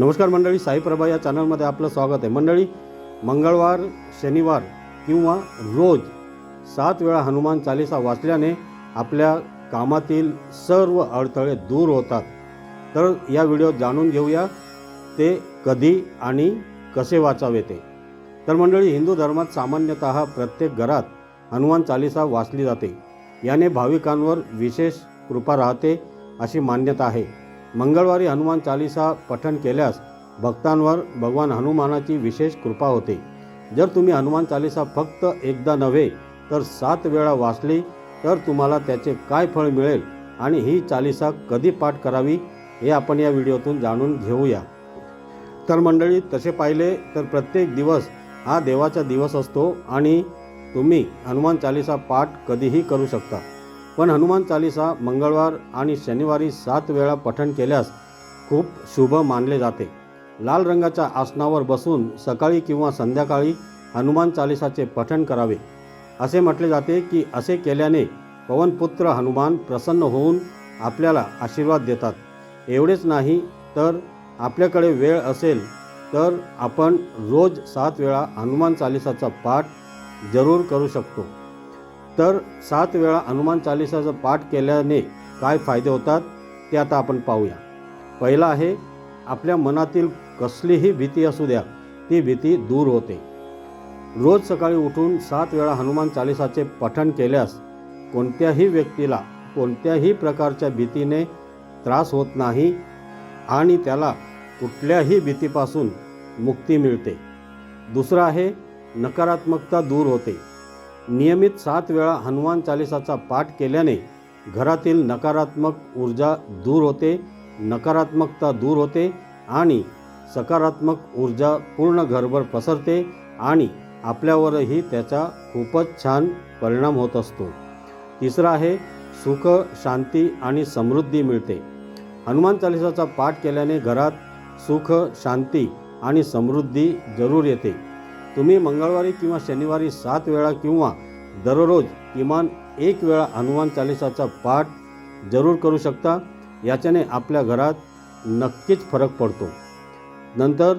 नमस्कार मंडळी साईप्रभा या चॅनलमध्ये आपलं स्वागत आहे. मंडळी मंगळवार शनिवार किंवा रोज सात वेळा हनुमान चालिसा वाचल्याने आपल्या कामातील सर्व अडथळे दूर होतात. तर या व्हिडिओत जाणून घेऊया ते कधी आणि कसे वाचावे ते. तर मंडळी हिंदू धर्मात सामान्यतः प्रत्येक घरात हनुमान चालिसा वाचली जाते. याने भाविकांवर विशेष कृपा राहते अशी मान्यता आहे. मंगळवारी हनुमान चालिसा पठण केल्यास भक्तांवर भगवान हनुमानाची विशेष कृपा होते. जर तुम्ही हनुमान चालिसा फक्त एकदा नव्हे तर सात वेळा वाचली तर तुम्हाला त्याचे काय फळ मिळेल आणि ही चालिसा कधी पाठ करावी हे आपण या व्हिडिओतून जाणून घेऊया. तर मंडळी तसे पाहिले तर प्रत्येक दिवस हा देवाचा दिवस असतो आणि तुम्ही हनुमान चालिसा पाठ कधीही करू शकता. पण हनुमान चालिसा मंगळवार आणि शनिवारी सात वेळा पठण केल्यास खूप शुभ मानले जाते. लाल रंगाच्या आसनावर बसून सकाळी किंवा संध्याकाळी हनुमान चालिसाचे पठण करावे. असे म्हटले जाते की असे केल्याने पवनपुत्र हनुमान प्रसन्न होऊन आपल्याला आशीर्वाद देतात. एवढेच नाही तर आपल्याकडे वेळ असेल तर आपण रोज सात वेळा हनुमान चालिसाचा पाठ जरूर करू शकतो. तर सात वेळा हनुमान चालिसाचा पाठ केल्याने काय फायदे होतात ते आता आपण पाहूया. पहिला आहे आपल्या मनातील कसलीही भीती असू द्या ती भीती दूर होते. रोज सकाळी उठून सात वेळा हनुमान चालिसाचे पठण केल्यास कोणत्याही व्यक्तीला कोणत्याही प्रकारच्या भीतीने त्रास होत नाही आणि त्याला कुठल्याही भीतीपासून मुक्ती मिळते. दुसरं आहे नकारात्मकता दूर होते. नियमित सात वेळा हनुमान चालिसाचा पाठ केल्याने घरातील नकारात्मक ऊर्जा दूर होते नकारात्मकता दूर होते आणि सकारात्मक ऊर्जा पूर्ण घरभर पसरते आणि आपल्यावरही त्याचा खूपच छान परिणाम होत असतो. तिसरं आहे सुख शांती आणि समृद्धी मिळते. हनुमान चालिसाचा पाठ केल्याने घरात सुख शांती आणि समृद्धी जरूर येते. तुम्ही मंगळवारी किंवा शनिवारी सात वेळा किंवा दररोज किमान एक वेळा हनुमान चालिसाचा पाठ जरूर करू शकता. याच्याने आपल्या घरात नक्कीच फरक पडतो. नंतर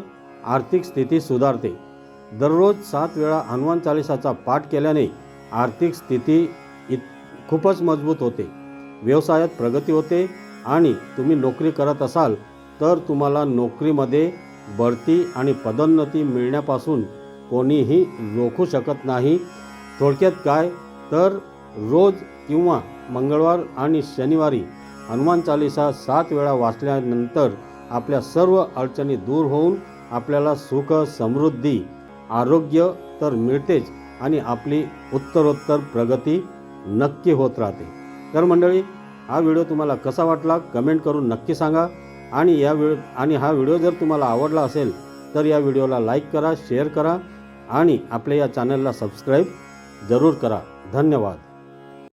आर्थिक स्थिती सुधारते. दररोज सात वेळा हनुमान चालिसाचा पाठ केल्याने आर्थिक स्थिती इत खूपच मजबूत होते. व्यवसायात प्रगती होते आणि तुम्ही नोकरी करत असाल तर तुम्हाला नोकरीमध्ये बढती आणि पदोन्नती मिळण्यापासून कोणीही रोखू शकत नाही. थोडक्यात काय? तर रोज किंवा मंगळवार आणि शनिवारी हनुमान चालिसा सात वेळा वाचल्यानंतर आपल्या सर्व अडचणी दूर होऊन आपल्याला सुख समृद्धी आरोग्य तर मिळतेच आणि आपली उत्तरोत्तर प्रगती नक्की होत राहते. तर मंडळी हा व्हिडिओ तुम्हाला कसा वाटला? कमेंट करून नक्की सांगा आणि या व्हिडिओ आणि हा व्हिडिओ जर तुम्हाला आवडला असेल तर या व्हिडिओला लाईक करा शेअर करा आणि आपल्या या चॅनलला सबस्क्राईब जरूर करा. धन्यवाद.